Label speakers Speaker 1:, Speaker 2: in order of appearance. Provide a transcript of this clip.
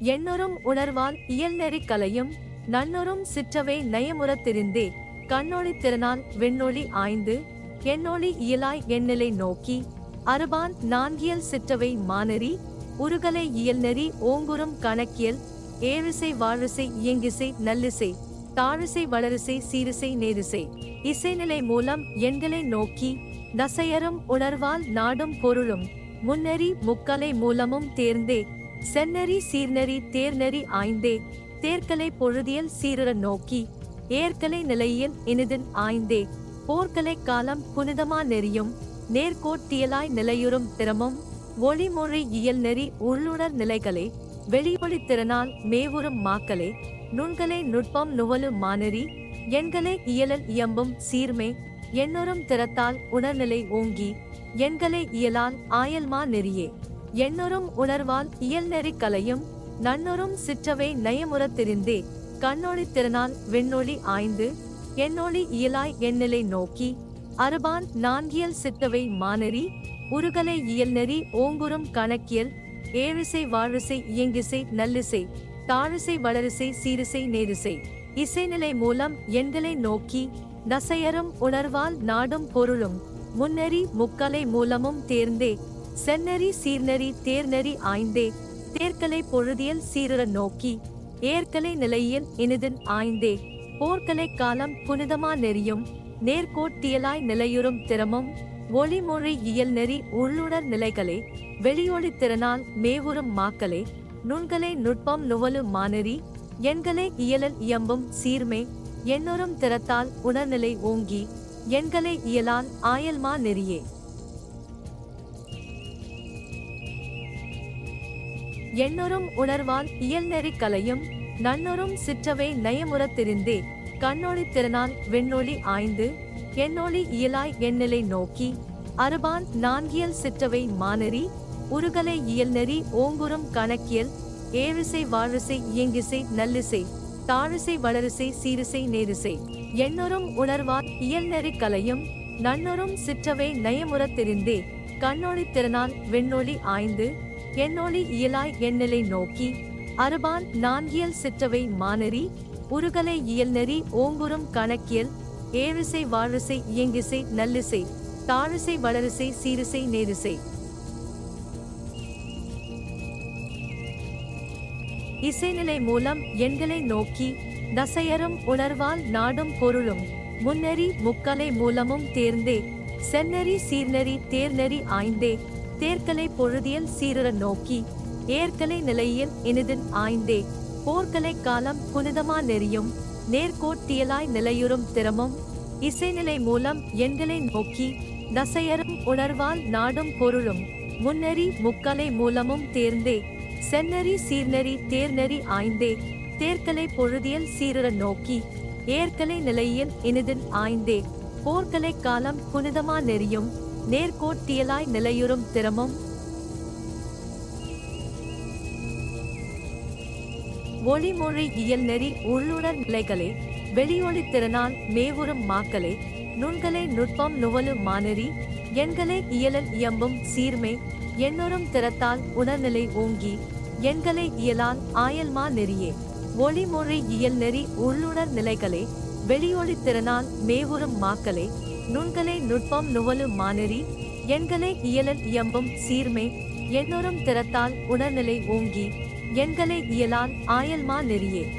Speaker 1: எண்ணொரும் உணர்வால் இயல்நெறி கலையும் நன்னொரும் சிற்றவை நயமுறத் தெரிந்தே. கண்ணொளி திறனால் விண்ணொளி ஆய்ந்து எண்ணொளி இயலாய் எண்ணிலை நோக்கி அருபான் நான்கியல் சிற்றவை மானெறி உருகலை இயல்நெறி ஓங்குறும் கணக்கியல் ஏழிசை வாழிசை இயங்கிசை நல்லிசை தாழிசை வளரிசை சீரிசை நேரிசை. இசைநிலை மூலம் எண்களை நோக்கி நசையரும் உணர்வால் நாடும் பொருளும் முன்னெறி முக்கலை மூலமும் தேர்ந்தே. செந்நெறி சீர்நெறி தேர்நெறி ஆய்ந்தே. தேர்கலை பொழுதியல் சீரர நோக்கி ஏற்கலை நிலையில் இனிதின் ஆய்ந்தே. போர்க்கலை காலம் புனிதமா நெறியும் நேர்கோட்டியலாய் நிலையுறும் திறமும் ஒளிமொழி இயல் நெறி உள்ளுணர் நிலைகளே வெளியொளி திறனால் மேவுறும் மாக்களே நுண்கலை நுட்பம் நுவலு மாநெறி எண்களை இயலல் இயம்பும் சீர்மே எண்ணுறும் திறத்தால் உணர்நிலை ஓங்கி எண்களை இயலால் ஆயல்மா நெறியே. எண்ணொரும் உணர்வால் இயல்நெறி கலையும் நன்னொரும் சிற்றவை நயமுறத் தெரிந்தே கண்ணொளி திறனால் வெண்ணொளி ஆய்ந்து எண்ணொளி இயலாய் எண்ணிலை நோக்கி அருபான் நான்கியல் சித்தவை மானெறி உருகலை இயல்நெறி ஓங்குறும் கணக்கியல் ஏழிசை வாழிசை இயங்கிசை நல்லிசை தாழிசை வளரிசை சீரிசை நேரிசை இசைநிலை மூலம் எண்களை நோக்கி நசையரும் உணர்வால் நாடும் பொருளும் முன்னெறி முக்கலை மூலமும் தேர்ந்தே செந்நெறி சீர்நெறி தேர்நெறி ஆய்ந்தே தேர்கலை பொழுதியல் சீரர நோக்கி ஏற்கலை நிலையில் இனிதன் ஆய்ந்தே. போர்க்கலை காலம் புனிதமா நெறியும் நேர்கோட்டியலாய் நிலையுறும் திறமும் ஒளிமொழி இயல் நெறி உள்ளுணர் நிலைகளே வெளியொளி திறனால் மேவுறும் மாக்களே நுண்கலை நுட்பம் நுவலு மாநெறி எண்களை இயலல் இயம்பும் சீர்மே எண்ணொரும் திறத்தால் உணர்நிலை ஓங்கி எண்களை இயலால் ஆயல்மா நெறியே. எண்ணொரும் உணர்வால் இயல்நெறி கலையும் நன்னொரும் சிற்றவை நயமுறத் தெரிந்தே கண்ணொளி திறனால் வெண்ணொளி ஆய்ந்து எண்ணொளி இயலாய் எண்ணிலை நோக்கி அருபான் நான்கியல் சிற்றவை மானெறி உருகலை இயல்நெறி ஓங்குறும் கணக்கியல் ஏழிசை வாழிசை இயங்கிசை நல்லிசை தாழிசை வளரிசை சீரிசை நேரிசை எண்ணொரும் உணர்வால் இயல்நெறி கலையும் நன்னொரும் சிற்றவை நயமுறத் தெரிந்தே கண்ணொளி திறனால் வெண்ணொளி ஆய்ந்து என்னொளி இயலாய் எண்ணிலை நோக்கி அருபான் நான்கியல் சிற்றவை மானரி உருகலை இயல்நெறி ஓங்குறும் கணக்கியல் ஏழிசை வாழிசை இயங்கிசை நல்லிசை தாழிசை வளரிசை சீரிசை நேரிசை. இசைநிலை மூலம் எண்களை நோக்கி தசையரும் உணர்வால் நாடும் பொருளும் முன்னெறி முக்கலை மூலமும் தேர்ந்தே செந்நெறி சீர்நெறி தேர்நெறி ஆய்ந்தே தேர்கலை பொழுதியல் சீரர நோக்கி ஏற்கலை நிலையில் இனிதின் ஆய்ந்தே போர்க்கலை காலம் புனிதமா நெறியும் நேர்கோட்டியலாய் நிலையுறும் திறமும் இசைநிலை மூலம் எண்களை நோக்கி நசையரும் உணர்வால் நாடும் பொருளும் முன்னெறி முக்கலை மூலமும் தேர்ந்தே செந்நெறி சீர்நெறி தேர்நெறி ஆய்ந்தே தேர்கலை பொழுதியல் சீரர நோக்கி ஏற்கலை நிலையில் இனிதின் ஆய்ந்தே போர்க்கலை காலம் புனிதமா நெறியும் நேர்கோட்டியலாய் நிலையுறும் திறமும். ஒளிமொழி இயல் நெறி உள்ளுணர் நிலைகளே வெளியொளி திறனால் மேவுறும் மாக்களே நுண்களே நுட்பம் நுவலு மானரி எண்களே இயலல் இயம்பும் சீர்மே எண்ணொரும் திறத்தால் உணர்நிலை ஓங்கி எண்களை இயலால் ஆயல்மா நெறியே. ஒளிமொழி இயல் நெறி உள்ளுணர் நிலைகளே வெளியொளி திறனால் மேவுறும் மாக்களே நுண்கலை நுட்பம் நுவலு மானரி எண்களை இயலல் இயம்பும் சீர்மே எண்ணொரும் திறத்தால் உணர்நிலை ஓங்கி எண்களை இயலால் ஆயல்மா நெறியே.